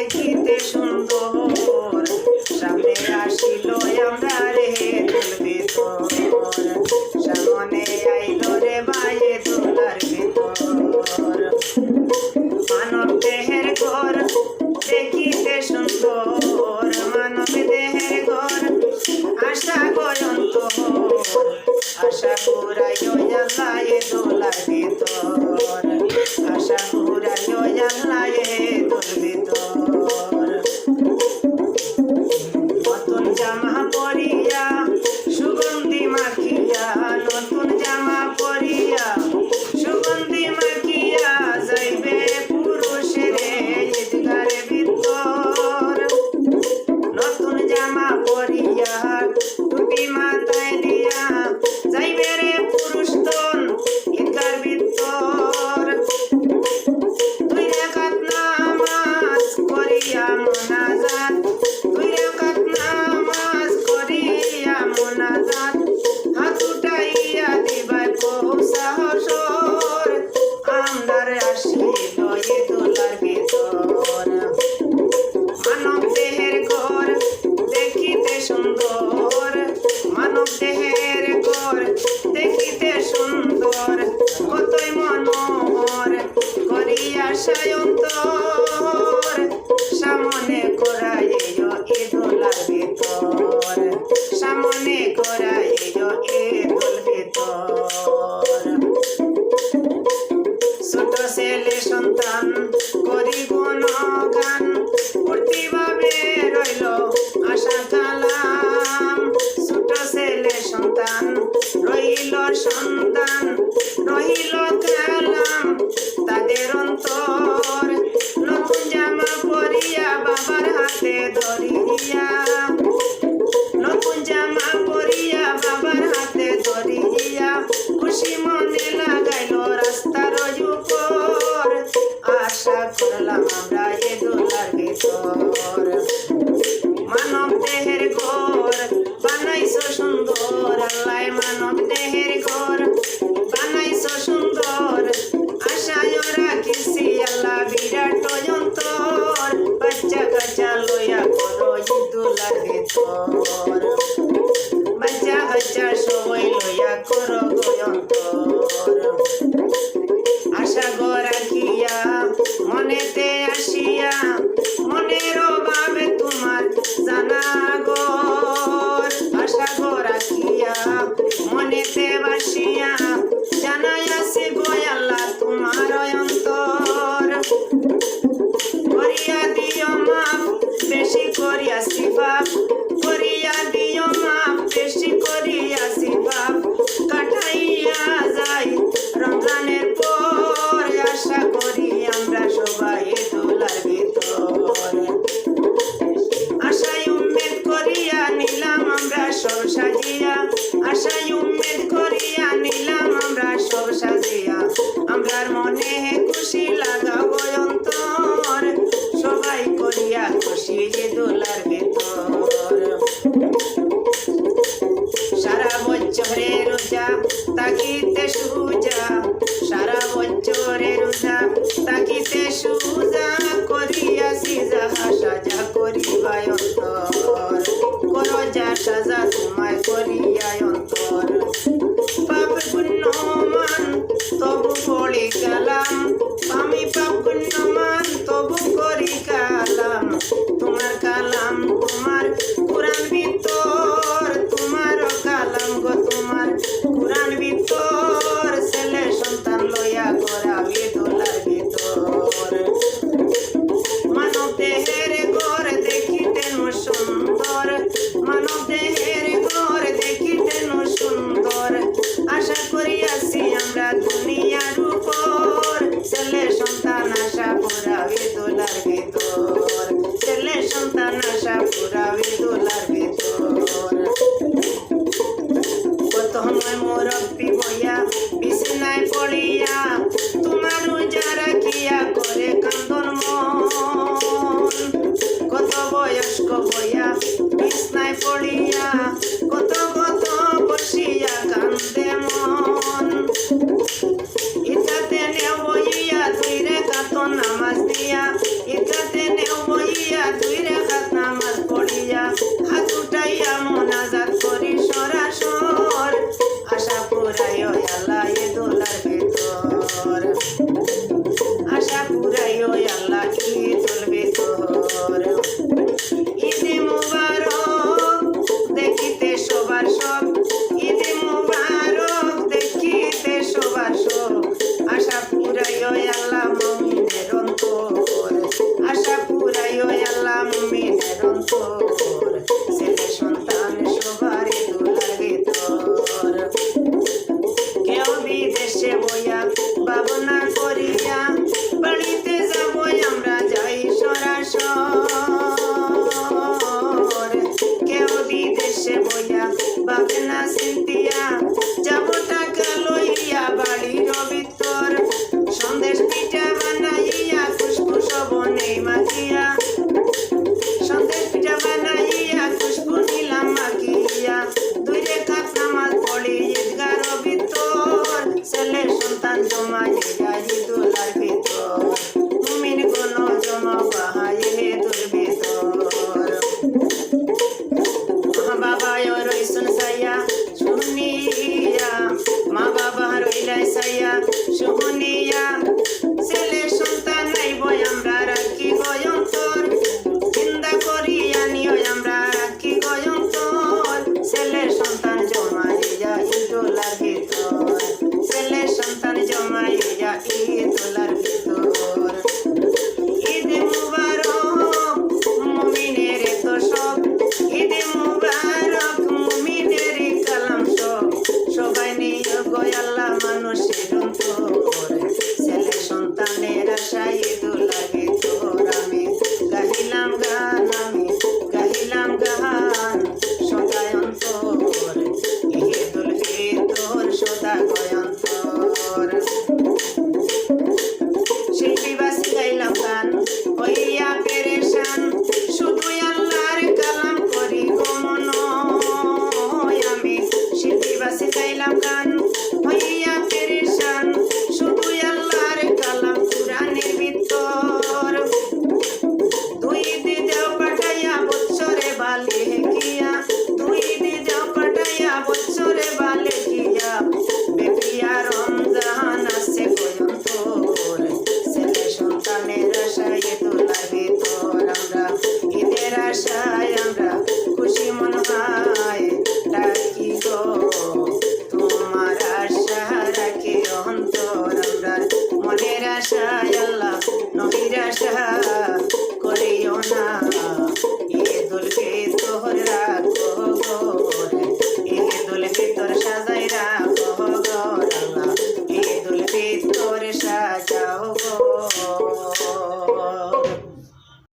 দেখিতে সুন্দর। সামনে আসিল আমরা রে তুলবি তোর সামনে আইল রে বাইরে তোলার ভিতর। মানব দেহের ঘর দেখিতে সুন্দর। মানব দেহের ঘর আশা গয়ন্ত আশা পুরাই আল্লাহ দোলার ভিতর। Maria. আশায় অন্তর সামনে করায় এদোলার ভেতর সামনে করায় এদোল ভেতর। por la mamá y el dólar que son. hoje glória se. নামাজ দিয়া ইতাতে নেও বইয়া দুই নামাজ পড়িয়া, হাত উঠাইয়া মোনাজাত করি সরাসর, আশা পুরাইও পাইনি গয়াল্লা মানুষের